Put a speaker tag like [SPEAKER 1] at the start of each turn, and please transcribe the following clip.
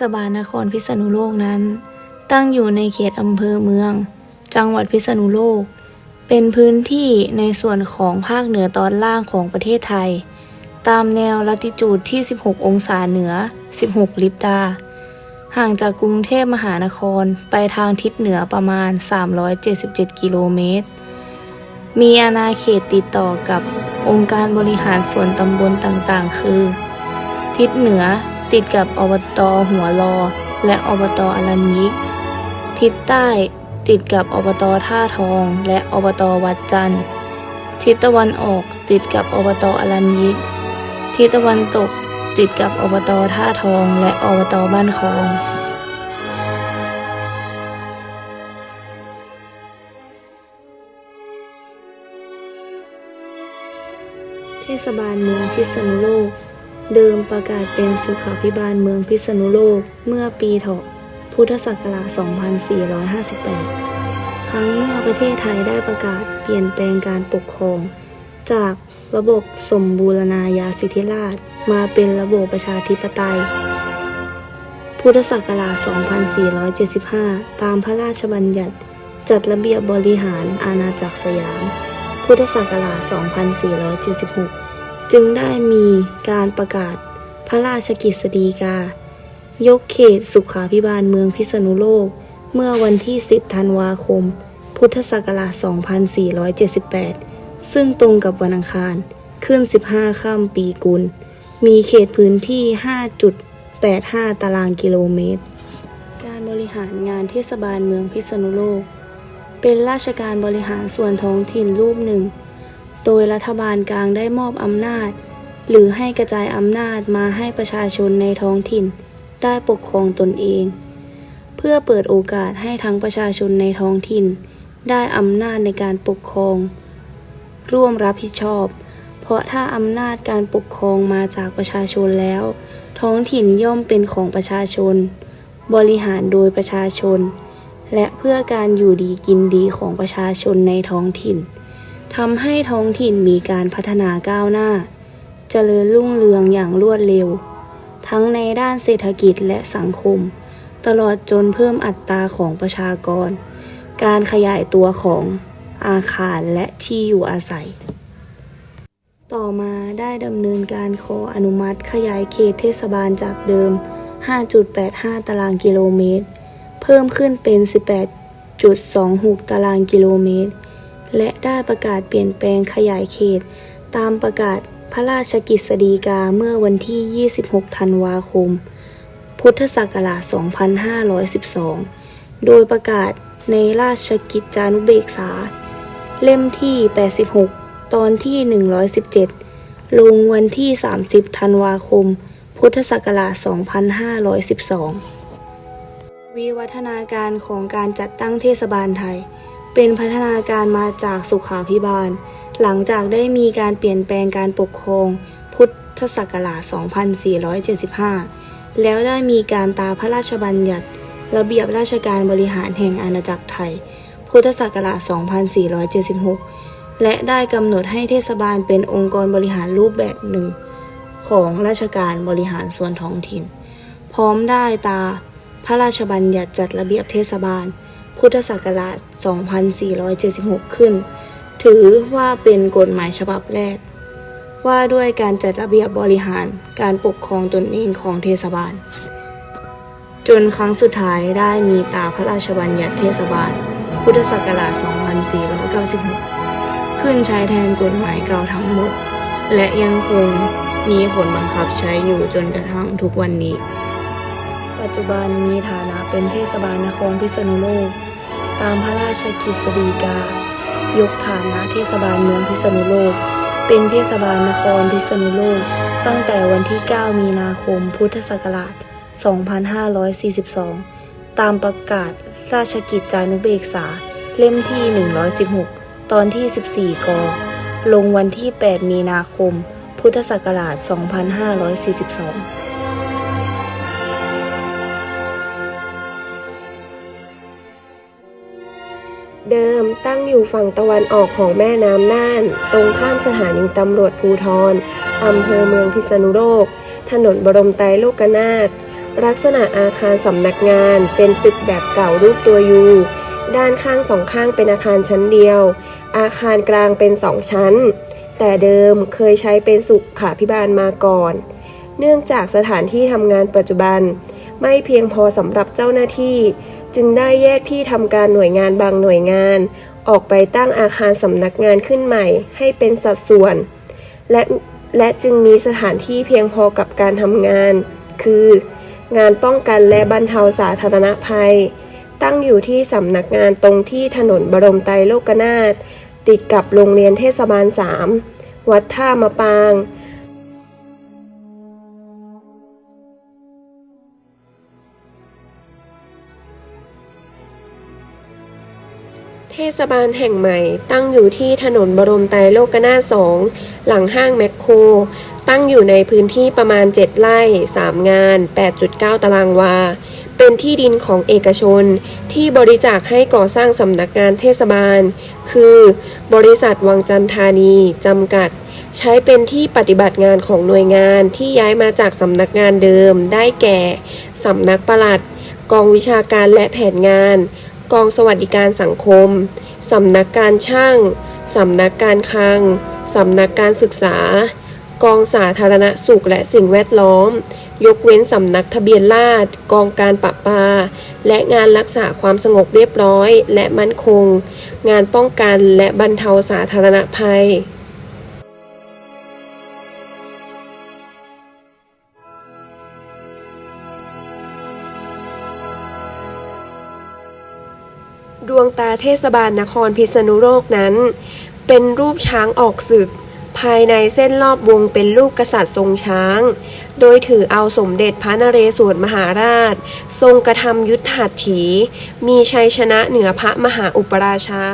[SPEAKER 1] ศบาลนครพิษณุโลกนั้น ตั้งอยู่ในเขตอำเภอเมือง จังหวัดพิษณุโลก เป็นพื้นที่ในส่วนของภาคเหนือตอนล่างของประเทศไทย ตามแนวลัติจูดที่ 16 องศาเหนือ 16 ลิบดา ห่างจากกรุงเทพมหานครไปทางทิศเหนือประมาณ 377 กิโลเมตร มีอาณาเขตติดต่อกับองค์การบริหารส่วนตำบลต่างๆ คือ ทิศเหนือ ติดกับอบตหัวรอ และอบตอรัญยิก ทิศใต้ติดกับอบตท่าทอง และอบตวัดจันทร์ ทิศตะวันออกติดกับอบตอรัญยิก ทิศตะวันตกติดกับอบตท่าทอง และอบตบ้านคองเทศบาลเมืองพิษณุโลก เดิมประกาศเป็นสุขาภิบาลเมืองพิษณุโลกเมื่อปีเถาะพุทธศักราช 2458 ครั้งเมื่อประเทศไทยได้ประกาศเปลี่ยนแปลงการปกครอง จากระบบสมบูรณาญาสิทธิราชมาเป็นระบบประชาธิปไตย พุทธศักราช 2475 ตามพระราชบัญญัติจัดระเบียบบริหารอาณาจักรสยาม พุทธศักราช 2476 จึงได้มีการประกาศพระราชกิจสฎีกา ยกเขตสุขาภิบาลเมืองพิษณุโลก เมื่อวันที่ 10 ธันวาคม พุทธศักราช 2478 ซึ่งตรงกับวันอังคาร ขึ้น 15ค่ำปีกุล มีเขตพื้นที่ 5.85 ตารางกิโลเมตร การบริหารงานเทศบาลเมืองพิษณุโลก เป็นราชการบริหารส่วนท้องถิ่นรูปหนึ่ง โดยรัฐบาลกลางได้มอบอำนาจ หรือให้กระจายอำนาจมาให้ประชาชนในท้องถิ่น ได้ปกครองตนเอง เพื่อเปิดโอกาสให้ทั้งประชาชนในท้องถิ่น ได้อำนาจในการปกครอง ร่วมรับผิดชอบ เพราะถ้าอำนาจการปกครองมาจากประชาชนแล้ว ท้องถิ่นย่อมเป็นของประชาชน บริหารโดยประชาชน และเพื่อการอยู่ดีกินดีของประชาชนในท้องถิ่น ทำให้ท้องถิ่นมีการพัฒนาก้าวหน้า เจริญรุ่งเรืองอย่างรวดเร็ว ทั้งในด้านเศรษฐกิจและสังคม ตลอดจนเพิ่มอัตราของประชากร การขยายตัวของอาคารและที่อยู่อาศัย ต่อมาได้ดำเนินการขออนุมัติขยายเขตเทศบาลจากเดิม 5.85 ตารางกิโลเมตร เพิ่มขึ้นเป็น 18.26 ตารางกิโลเมตร และได้ประกาศเปลี่ยนแปลงขยายเขต ตามประกาศพระราชกิจสฎีกาเมื่อวันที่ 26 ธันวาคม พุทธศักราช 2512 โดยประกาศในราชกิจจานุเบกษา เล่มที่ 86 ตอนที่ 117 ลงวันที่ 30 ธันวาคม พุทธศักราช 2512 วิวัฒนาการของการจัดตั้งเทศบาลไทย เป็นพัฒนาการมาจากสุขาภิบาล หลังจากได้มีการเปลี่ยนแปลงการปกครอง พุทธศักราช 2475 แล้วได้มีการตาพระราชบัญญัติ ระเบียบราชการบริหารแห่งอาณาจักรไทย พุทธศักราช 2476 และได้กำหนดให้เทศบาลเป็นองค์กรบริหารรูปแบบหนึ่ง ของราชการบริหารส่วนท้องถิ่น พร้อมได้ตาพระราชบัญญัติจัดระเบียบเทศบาล พุทธศักราช 2476 ขึ้น ถือว่าเป็นกฎหมายฉบับแรก ว่าด้วยการจัดระเบียบบริหารการปกครองตนเองของเทศบาล จนครั้งสุดท้ายได้มีตาพระราชบัญญัติเทศบาล พุทธศักราช 2496 ขึ้นใช้แทนกฎหมายเก่าทั้งหมด และยังคงมีผลบังคับใช้อยู่จนกระทั่งทุกวันนี้ ปัจจุบันมีฐานะเป็นเทศบาลนครพิษณุโลก ตามพระราชกฤษฎีกา ยกฐานะเทศบาลเมืองพิษณุโลก เป็นเทศบาลนครพิษณุโลก ตั้งแต่วันที่ 9 มีนาคม พุทธศักราช 2542 ตามประกาศราชกิจจานุเบกษา เล่มที่ 116 ตอนที่ 14 ก ลงวันที่ 8 มีนาคม พุทธศักราช 2542
[SPEAKER 2] เดิมตั้งอยู่ฝั่งตะวันออกของแม่น้ำน่าน ตรงข้ามสถานีตำรวจภูทรอำเภอเมืองพิษณุโลก ถนนบรมไตรโลกนาถลักษณะอาคารสำนักงานเป็นตึกแบบเก่ารูปตัวยูด้านข้างสองข้างเป็นอาคารชั้นเดียว อาคารกลางเป็นสองชั้น แต่เดิมเคยใช้เป็นสุขาพิบาลมาก่อน เนื่องจากสถานที่ทำงานปัจจุบัน ไม่เพียงพอสำหรับเจ้าหน้าที่ จึงได้แยกที่ทำการหน่วยงานบางหน่วยงาน ออกไปตั้งอาคารสำนักงานขึ้นใหม่ ให้เป็นสัดส่วน และและจึงมีสถานที่เพียงพอกับการทำงาน คือ งานป้องกันและบรรเทาสาธารณภัย ตั้งอยู่ที่สำนักงานตรงที่ถนนบรมไตรโลกนาถติดกับโรงเรียนเทศบาล 3 วัดท่ามะปาง ศบาลแห่งใหม่ ตั้งอยู่ที่ถนนบรมไตรโลกนาถสองหลังห้างแมคโคร ตั้งอยู่ในพื้นที่ประมาณ 7 ไร่ 3 งาน 8.9 ตารางวา เป็นที่ดินของเอกชน ที่บริจาคให้ก่อสร้างสำนักงานเทศบาล คือ บริษัทวังจันทานี จำกัด ใช้เป็นที่ปฏิบัติงานของหน่วยงานที่ย้ายมาจากสำนักงานเดิม ได้แก่สำนักปลัด กองวิชาการและแผนงาน กองสวัสดิการสังคม สำนักการช่าง สำนักการคลัง สำนักการศึกษา กองสาธารณสุขและสิ่งแวดล้อม ยกเว้นสำนักทะเบียนราษฎรกองการปราบปราและงานรักษาความสงบเรียบร้อย และมั่นคง งานป้องกันและบรรเทาสาธารณภัย วงตาเทศบาลนครพิษณุโลกนั้น เป็นรูปช้างออกศึก ภายในเส้นรอบวงเป็นรูปกษัตริย์ทรงช้าง โดยถือเอาสมเด็จพระนเรศวรมหาราช ทรงกระทำยุทธหัตถี มีชัยชนะเหนือพระมหาอุปราชา